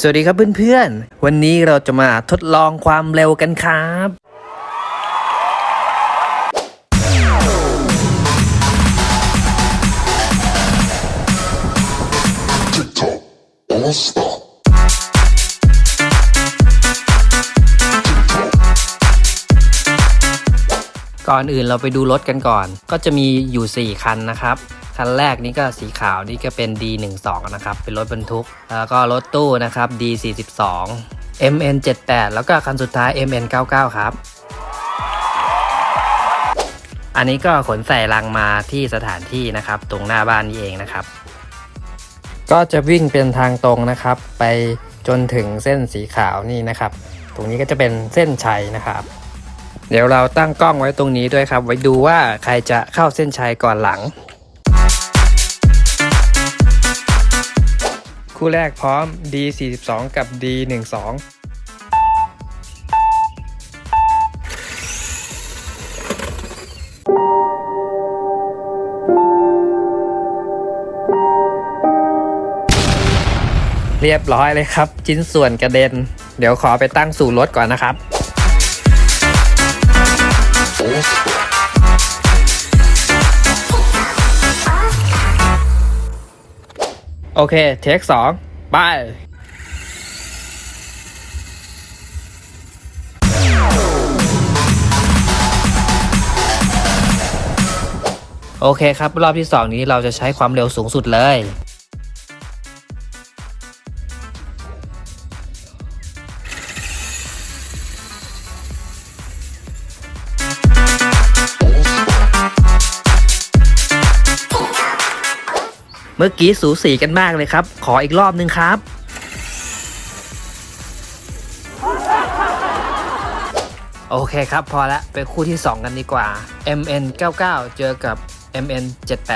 สวัสดีครับเพื่อนๆ วันนี้เราจะมาทดลองความเร็วกันครับ All Star. ก่อนอื่นเราไปดูรถกันก่อน ก็จะมีอยู่ 4 คันนะครับ คันแรกนี่ก็สีขาวนี่ก็เป็น D12 นะครับ เป็นรถบรรทุก แล้วก็รถตู้นะครับ D42 MN78 แล้วก็คันสุดท้าย MN99 ครับ อันนี้ก็ขนใส่ลังมาที่สถานที่นะครับ ตรงหน้าบ้านนี้เองนะครับ ก็จะวิ่งเป็นทางตรงนะครับ ไปจนถึงเส้นสีขาวนี่นะครับ ตรงนี้ก็จะเป็นเส้นชัยนะครับ เดี๋ยวเราตั้งกล้องไว้ตรงนี้ด้วยครับ ไว้ดูว่าใครจะเข้าเส้นชัยก่อนหลัง คู่แรกพร้อม D42 กับ D12 เรียบร้อยเลยครับ ชิ้นส่วนกระเด็น เดี๋ยวขอไปตั้งสู่รถก่อนนะครับ อเค เทคสองไปโอเคครับ รอบที่ 2 นี้เราจะใช้ความเร็วสูงสุดเลย มื่อกี้สูสีกันมากเลยครับ ขออีกรอบนึงครับ โอเคครับพอละไปคู่ที่ 2 กันดีกว่า MN99 เจอกับ MN78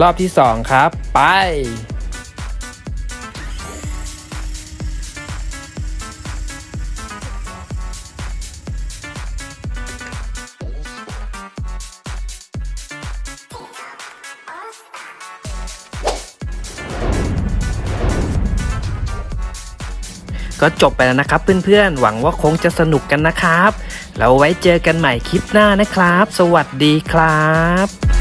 รอบที่2ครับ ไป ก็จบไปแล้วนะครับเพื่อนๆ หวังว่าคงจะสนุกกันนะครับแล้วไว้เจอกันใหม่คลิปหน้านะครับ สวัสดีครับ